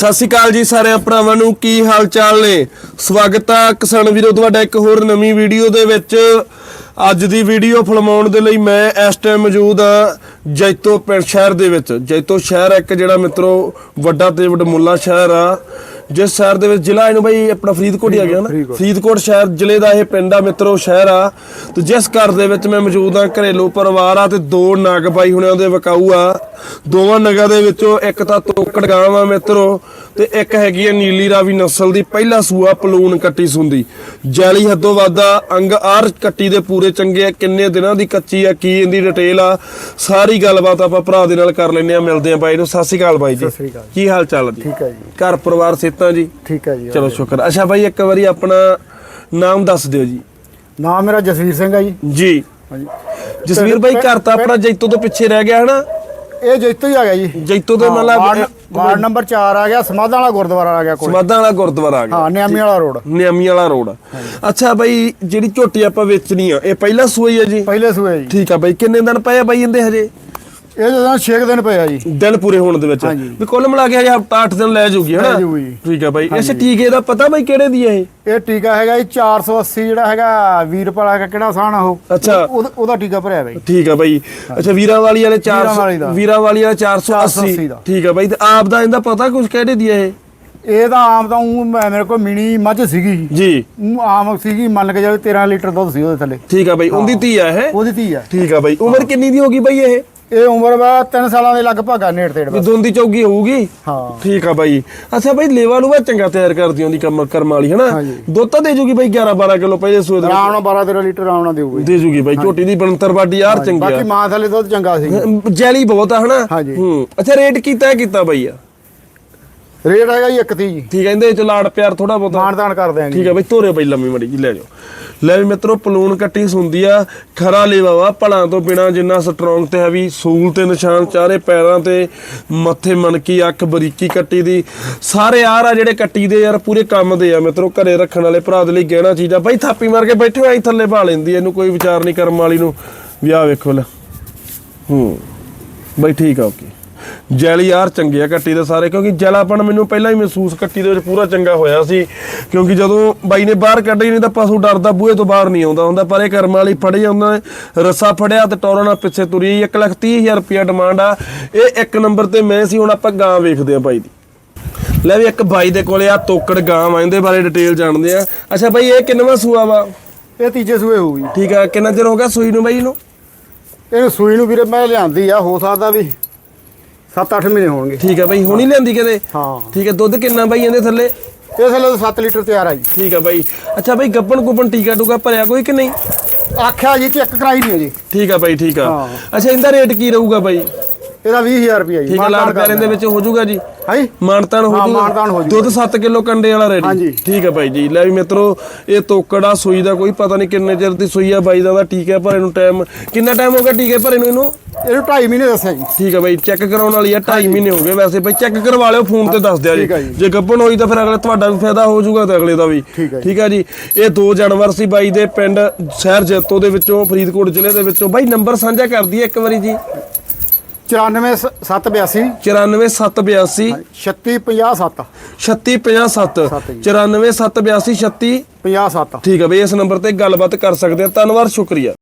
ਸਤਿ ਸ਼੍ਰੀ ਅਕਾਲ ਜੀ ਸਾਰੇ ਭਰਾਵਾਂ ਨੂੰ ਕੀ ਹਾਲ ਚਾਲ ਨੇ? ਸਵਾਗਤ ਆ ਕਿਸਾਨ ਵੀਰੋ ਤੁਹਾਡਾ ਇੱਕ ਹੋਰ ਨਵੀਂ ਵੀਡੀਓ ਦੇ ਵਿੱਚ। ਅੱਜ ਦੀ ਵੀਡੀਓ ਫਿਲਮਾਉਣ ਦੇ ਲਈ ਮੈਂ ਇਸ ਟਾਈਮ ਮੌਜੂਦ ਆ ਜੈਤੋ ਪਿੰਡ ਸ਼ਹਿਰ ਦੇ ਵਿੱਚ। ਜੈਤੋ ਸ਼ਹਿਰ ਇੱਕ ਜਿਹੜਾ ਮਿੱਤਰੋ ਵੱਡਾ ਤੇ ਵਡਮੁੱਲਾ ਸ਼ਹਿਰ ਆ। ਜਿਸ ਸ਼ਹਿਰ ਦੇ ਵਿੱਚ ਜ਼ਿਲ੍ਹਾ ਇਹਨੂੰ ਬਈ ਆਪਣਾ ਫਰੀਦਕੋਟ ਹੀ ਆ ਗਿਆ ਨਾ। ਫਰੀਦਕੋਟ ਸ਼ਹਿਰ ਜ਼ਿਲ੍ਹੇ ਦਾ ਇਹ ਪਿੰਡ ਆ ਮਿੱਤਰੋ ਸ਼ਹਿਰ ਆ। ਤੇ ਜਿਸ ਘਰ ਦੇ ਵਿੱਚ ਮੈਂ ਮੌਜੂਦ ਆ ਘਰੇਲੂ ਪਰਿਵਾਰ ਆ ਤੇ ਦੋ ਨਗ ਬਾਈ ਹੁਣਿਆਂ ਦੇ ਵਕਾਊ ਆ। ਦੋਵਾਂ ਨਗਾਂ ਦੇ ਵਿੱਚੋਂ ਇੱਕ ਤਾਂ ਤੋਕੜ ਗਾਂ ਆ ਮਿੱਤਰੋ ਤੇ ਇੱਕ ਹੈਗੀ ਆ ਨੀਲੀ ਰਾਵੀ ਨਸਲ ਦੀ ਪਹਿਲਾ ਸੂਆ ਪਲੂਣ ਕੱਟੀ ਸੁੰਦੀ। ਜੈਲੀ ਹੱਦੋਂ ਵਾਦਾ ਅੰਗ ਆਰ ਕੱਟੀ ਦੇ ਪੂਰੇ ਚੰਗੇ ਆ ਕਿੰਨੇ ਦਿਨਾਂ ਦੀ ਕੱਚੀ ਆ ਕੀ ਇਹਦੀ ਡਿਟੇਲ ਆ ਸਾਰੀ ਗੱਲਬਾਤ ਆਪਾਂ ਭਰਾ ਦੇ ਨਾਲ ਕਰ ਲੈਨੇ ਆ ਮਿਲਦੇ ਆ ਬਾਈ ਨੂੰ। ਸਤਿ ਸ਼੍ਰੀ ਅਕਾਲ ਬਾਈ ਜੀ। ਸਤਿ ਸ਼੍ਰੀ ਅਕਾਲ। ਕੀ ਹਾਲ ਚਾਲ ਆ ਜੀ? ਠੀਕ ਹੈ ਜੀ। ਘਰ ਪਰਿਵਾਰ ਸੇਤਾਂ ਜੀ? ਠੀਕ ਹੈ ਜੀ ਚਲੋ ਸ਼ੁਕਰ। ਅੱਛਾ ਬਾਈ ਇੱਕ ਵਾਰੀ ਆਪਣਾ ਨਾਮ ਦੱਸ ਦਿਓ ਜੀ। ਨਾਮ ਮੇਰਾ ਜਸਵੀਰ ਸਿੰਘ ਹੈ ਜੀ। ਜੀ। ਹਾਂਜੀ। ਜਸਵੀਰ ਬਾਈ ਘਰ ਤਾਂ ਆਪਣਾ ਜੈਤੋ ਤੋਂ ਪਿੱਛੇ ਰਹਿ ਗਿਆ ਹਨਾ? ਇਹ ਜੈਤੋ ਹੀ ਆ ਗਿਆ ਜੀ। ਜੈਤੋ ਦੇ ਮਤਲਬ ਵਾਰਡ- ਨੰਬਰ 4 ਆ ਗਿਆ ਸਮਾਧਾਂ ਵਾਲਾ ਗੁਰਦੁਆਰਾ ਆ ਗਿਆ ਕੋਲ ਸਮਾਧਾਂ ਵਾਲਾ ਗੁਰਦੁਆਰਾ ਆ ਗਿਆ। ਹਾਂ ਨਿਆਮੀ ਵਾਲਾ ਰੋਡ। ਨਿਆਮੀ ਵਾਲਾ ਰੋਡ। ਅੱਛਾ ਬਾਈ ਜਿਹੜੀ ਝੋਟੀ ਆਪਾਂ ਵੇਚਣੀ ਆ ਇਹ ਪਹਿਲਾ ਸੂਈ ਆ ਜੀ? ਪਹਿਲੇ ਸੂਏ ਜੀ। ਠੀਕ ਆ ਬਾਈ ਕਿੰਨੇ ਦਿਨ ਪਏ ਆ ਬਾਈ ਇਹਦੇ ਹਜੇ? ਇਹ ਜਦੋਂ 6 ਦਿਨ ਪਏ ਆ ਜੀ। ਦਿਨ ਪੂਰੇ ਹੋਣ ਦੇ ਵਿੱਚ। ਵੀ ਕੁੱਲ ਮਿਲਾ ਕੇ ਹਜੇ ਹਫਤਾ 8 ਦਿਨ ਲੈ ਜੂਗੀ ਹਨਾ। ਠੀਕ ਆ ਬਾਈ। ਇਸੇ ਟੀਕੇ ਦਾ ਪਤਾ ਬਾਈ ਕਿਹੜੇ ਦੀ ਆ ਇਹ? ਇਹ ਟੀਕਾ ਹੈਗਾ ਜੀ 480 ਜਿਹੜਾ ਹੈਗਾ ਵੀਰਪਾਲਾ ਦਾ ਕਿਹੜਾ ਸਾਨ ਉਹ? ਅੱਛਾ। ਉਹਦਾ- ਟੀਕਾ ਭਰਿਆ ਬਾਈ। ਠੀਕ ਆ ਬਾਈ। ਅੱਛਾ ਵੀਰਾਂ ਵਾਲੀ ਵਾਲੇ 400 ਵੀਰਾਂ ਵਾਲੀ ਦਾ। ਵੀਰਾਂ ਵਾਲੀ ਵਾਲਾ 480 480 ਦਾ। ਠੀਕ ਆ ਬਾਈ। ਤੇ ਆਪ ਦਾ ਇਹਦਾ ਪਤਾ ਕੁਝ ਕਿਹੜੇ ਦੀ ਆ ਇਹ? ਇਹ ਤਾਂ ਆਮ ਤਾਂ ਮੈਂ- ਮੇਰੇ ਕੋਲ ਮਿਨੀ ਮੱਝ ਸੀਗੀ ਜੀ। ਆਮ ਸੀਗੀ ਮੰਨ ਕੇ ਚੱਲ 13 ਲੀਟਰ ਦੁੱਧ ਸੀ ਉਹਦੇ ਥੱਲੇ। ਠੀਕ ਆ ਬਾਈ। ਉਹਦੀ ਧੀ ਆ ਇਹ? ਉਹਦੀ ਧੀ ਆ। ਠੀਕ ਆ ਬਾਈ। ਉਮਰ ਕਿੰਨੀ ਦੀ ਹੋਗੀ ਬਾਈ ਇਹ? ਇਹ ਉਮਰ ਵਾ 3 ਸਾਲਾਂ ਦੇ ਲਗਭਗ ਆ ਨੇੜ ਤੇੜ ਵੀ ਬਸ। ਦੋਂਦੀ ਚੌਗੀ ਹੋਊਗੀ? ਹਾਂ। ਠੀਕ ਆ ਬਾਈ। ਅੱਛਾ ਬਾਈ ਲੇਵਾ ਲੂਵਾ ਚੰਗਾ ਤਿਆਰ ਕਰਦੀ ਹੁੰਦੀ ਕੰਮ ਕਰਮ ਵਾਲੀ ਹਨਾ? ਹਾਂਜੀ। ਦੁੱਧ ਤਾਂ ਦੇ ਜੂਗੀ ਬਾਈ 11 12 ਕਿਲੋ ਪਹਿਲੇ ਸੂਏ ਦੇ। ਆਰਾਮ ਨਾਲ 12 13 ਲੀਟਰ ਆਰਾਮ ਨਾਲ ਦੇਊਗੀ। ਦੇ ਜੂਗੀ ਬਾਈ ਝੋਟੀ ਦੀ ਬਣਤਰ ਬਾਡੀ ਯਾਰ ਚੰਗੀ ਬਾਕੀ ਆ ਮਾਂ ਥੱਲੇ ਦੁੱਧ ਚੰਗਾ ਸੀ। ਜੈਲੀ ਬਹੁਤ ਆ ਹਨਾ? ਹਾਂਜੀ। ਹੂੰ। ਅੱਛਾ ਰੇਟ ਕੀਤਾ ਕੀਤਾ ਬਾਈ ਆ? ਰੇਟ ਹੈਗਾ ਜੀ ਇੱਕ ਤੀ ਜੀ। ਠੀਕ ਹੈ ਇਹਦੇ ਚ ਲਾੜ ਪਿਆਰ ਥੋੜਾ ਬਹੁਤਾ। ਮਾਨਦਾਨ ਕਰ ਦਿਆਂਗੇ ਠੀਕ ਹੈ ਬਾਈ ਤੋਰੇ ਬਾਈ ਲੰਮੀ ਮੜੀ ਜੀ ਲੈ ਜਾਓ। ਲੈ ਵੀ ਮਿੱਤਰੋ ਪਲੂਣ ਕੱਟੀ ਸੁੰਦੀ ਆ ਖਰਾ ਲੇਵਾ ਵਾ ਭਲਾਂ ਤੋਂ ਬਿਨਾ ਜਿੰਨਾ ਸਟਰੋਂਗ ਤੇ ਹੈਵੀ ਸੂਲ ਤੇ ਨਿਸ਼ਾਨ ਚਾਰੇ ਪੈਰਾਂ ਤੇ ਮੱਥੇ ਮਨਕੀ ਅੱਖ ਬਰੀਕੀ ਕੱਟੀ ਦੀ। ਸਾਰੇ ਯਾਰ ਆ ਜਿਹੜੇ ਕੱਟੀ ਦੇ ਯਾਰ ਪੂਰੇ ਕੰਮ ਦੇ ਆ ਮਿੱਤਰੋ ਘਰੇ ਰੱਖਣ ਵਾਲੇ ਭਰਾ ਦੇ ਲਈ ਗਹਿਣਾ ਚੀਜ਼ ਆ। ਬਾਈ ਥਾਪੀ ਮਾਰ ਕੇ ਬੈਠੇ ਹੋਏ ਥੱਲੇ ਪਾ ਲੈਂਦੀ ਇਹਨੂੰ ਕੋਈ ਵਿਚਾਰ ਨਹੀਂ ਕਰਮ ਵਾਲੀ ਨੂੰ। ਵੀ ਆ ਵੇਖੋ ਲੈ। ਹੂੰ। ਬਾਈ ਠੀਕ ਆ ਓਕੇ। ਜੈਲ ਯਾਰ ਚੰਗੇ ਆ ਕੱਟੀ ਦੇ ਸਾਰੇ ਕਿਉਂਕਿ ਜੈਲਾਪਣ ਮੈਨੂੰ ਪਹਿਲਾਂ ਹੀ ਮਹਿਸੂਸ ਕੱਟੀ ਦੇ ਵਿੱਚ ਪੂਰਾ ਚੰਗਾ ਹੋਇਆ ਸੀ ਕਿਉਂਕਿ ਜਦੋਂ ਬਾਈ ਨੇ ਬਾਹਰ ਕੱਢੀ ਨਹੀਂ ਤਾਂ ਪਸ਼ੂ ਡਰਦਾ ਬੂਹੇ ਤੋਂ ਬਾਹਰ ਨਹੀਂ ਆਉਂਦਾ ਹੁੰਦਾ ਪਰ ਇਹ ਕਰਮ ਵਾਲੀ ਫੜੀ ਉਹਨਾਂ ਨੇ ਰੱਸਾ ਫੜਿਆ ਤੇ ਟੋਰਨਾ ਪਿੱਛੇ ਤੁਰੀ 130000 ਰੁਪਿਆ ਡਿਮਾਂਡ ਆ। ਇਹ ਇੱਕ ਨੰਬਰ ਤੇ ਮੈਂ ਸੀ ਹੁਣ ਆਪਾਂ ਗਾਂ ਵੇਖਦੇ ਆ ਬਾਈ ਦੀ। ਲੈ ਵੀ ਇੱਕ ਬਾਈ ਦੇ ਕੋਲੇ ਆ ਤੋਕੜ ਗਾਂ ਵਾ ਇਹਦੇ ਬਾਰੇ ਡਿਟੇਲ ਜਾਣਦੇ ਆ। ਅੱਛਾ ਬਾਈ ਇਹ ਕਿੰਨਵਾਂ ਸੂਆ ਵਾ? ਇਹ ਤੀਜੇ ਸੂਏ ਹੋਊਗੀ ਠੀਕ ਆ ਕਿੰਨਾ ਚਿਰ ਹੋ ਗਿਆ ਸੂਈ ਨੂੰ ਬਾਈ ਇਹਨੂੰ? ਇਹ ਸੂਈ ਨੂੰ ਵੀਰੇ ਮੈਂ ਲਿਆਂਦੀ ਆ ਹੋ ਸਕਦਾ ਵੀ 7-8 ਮਹੀਨੇ ਹੋਣਗੇ। ਠੀਕ ਆ ਬਾਈ ਹੁਣੀ ਲਿਆਂਦੀ ਕਦੇ ਹਾਂ। ਠੀਕ ਹੈ ਦੁੱਧ ਕਿੰਨਾ ਬਾਈ ਇਹਦੇ ਥੱਲੇ? ਇਹ ਥੱਲੇ 7 ਲੀਟਰ ਤਿਆਰ ਆ ਜੀ। ਠੀਕ ਆ ਬਾਈ। ਅੱਛਾ ਬਾਈ ਗੱਪਣ ਗੁੱਪਣ ਟੀਕਾ ਟੂਕਾ ਭਰਿਆ ਕੋਈ ਕਿ ਨਹੀਂ? ਆਖਿਆ ਜੀ ਚੈੱਕ ਕਰਾਈ ਨਹੀਂ ਜੀ ਠੀਕ ਆ ਬਾਈ ਠੀਕ ਆ। ਹਾਂ। ਅੱਛਾ ਇਹਦਾ ਰੇਟ ਕੀ ਰਹੂਗਾ ਬਾਈ? ਇਹਦਾ 20000 ਰੁਪਇਆ ਜੀ ਆ ਲਾੜ ਪਿਆਰੇ ਦੇ ਵਿੱਚ ਹੋ ਜਾਊਗਾ ਜੀ? ਹਾਂਜੀ। ਮਾਨਤਾਨ ਹੋ ਹਾਂ, ਜਾਊਗਾ। ਮਾਨਤਾਨ ਹੋ ਜਾਊਗਾ। ਦੁੱਧ 7 ਕਿਲੋ ਕੰਡੇ ਵਾਲਾ ਰੈਡੀ ਹਾਂਜੀ। ਠੀਕ ਆ ਬਾਈ ਜੀ। ਲੈ ਵੀ ਮਿੱਤਰੋ ਇਹ ਤੋਕੜਾ ਸੂਈ ਦਾ ਕੋਈ ਪਤਾ ਨਹੀਂ ਕਿੰਨੇ ਚਿਰ ਦੀ ਸੂਈ ਆ ਬਾਈ ਦਾ ਦਾ ਟੀਕਾ ਭਰੇ ਨੂੰ ਟਾਈਮ ਕਿੰਨਾ ਟਾਈਮ ਹੋ ਗਿਆ ਟੀਕੇ ਭਰੇ ਨੂੰ ਇਹਨੂੰ? ਇਹਨੂੰ 2.5 ਮਹੀਨੇ ਦੱਸਿਆ ਜੀ। ਠੀਕ ਆ ਬਾਈ ਚੈੱਕ ਕਰਾਉਣ ਵਾਲੀ ਆ 2.5 ਮਹੀਨੇ ਹੋ ਗਏ ਵੈਸੇ ਬਾਈ ਚੈੱਕ ਕਰਵਾ ਲਿਓ ਫੋਨ ਤੇ ਦੱਸ ਦਿਆ ਜੀ। ਜੀ। ਗੱਪਣ ਹੋਈ ਤਾਂ ਫਿਰ ਅਗਲੇ ਤੁਹਾਡਾ ਵੀ ਫਾਇਦਾ ਹੋ ਜਾਊਗਾ ਤੇ ਅਗਲੇ ਦਾ ਵੀ। ਠੀਕ ਆ ਜੀ। ਇਹ ਦੋ ਜਾਨਵਰ ਸੀ ਬਾਈ ਦੇ ਪਿੰਡ ਸ਼ਹਿਰ ਜੈਤੋ ਦੇ ਵਿੱਚੋਂ ਫਰੀਦਕੋਟ ਜ਼ਿਲ੍ਹੇ ਦੇ ਵਿੱਚੋਂ। ਬਾਈ ਨੰਬਰ ਸਾਂਝਾ ਕਰ ਦਈਏ ਇੱਕ ਵਾਰੀ ਜੀ। 94 782 94782 3657 3657 ਸੱਤ। ਜੀ। 94782 36 57 ਠੀਕ ਆ ਬਈ ਇਸ ਨੰਬਰ ਤੇ ਗੱਲਬਾਤ ਕਰ ਸਕਦੇ ਆ। ਧੰਨਵਾਦ ਸ਼ੁਕਰੀਆ।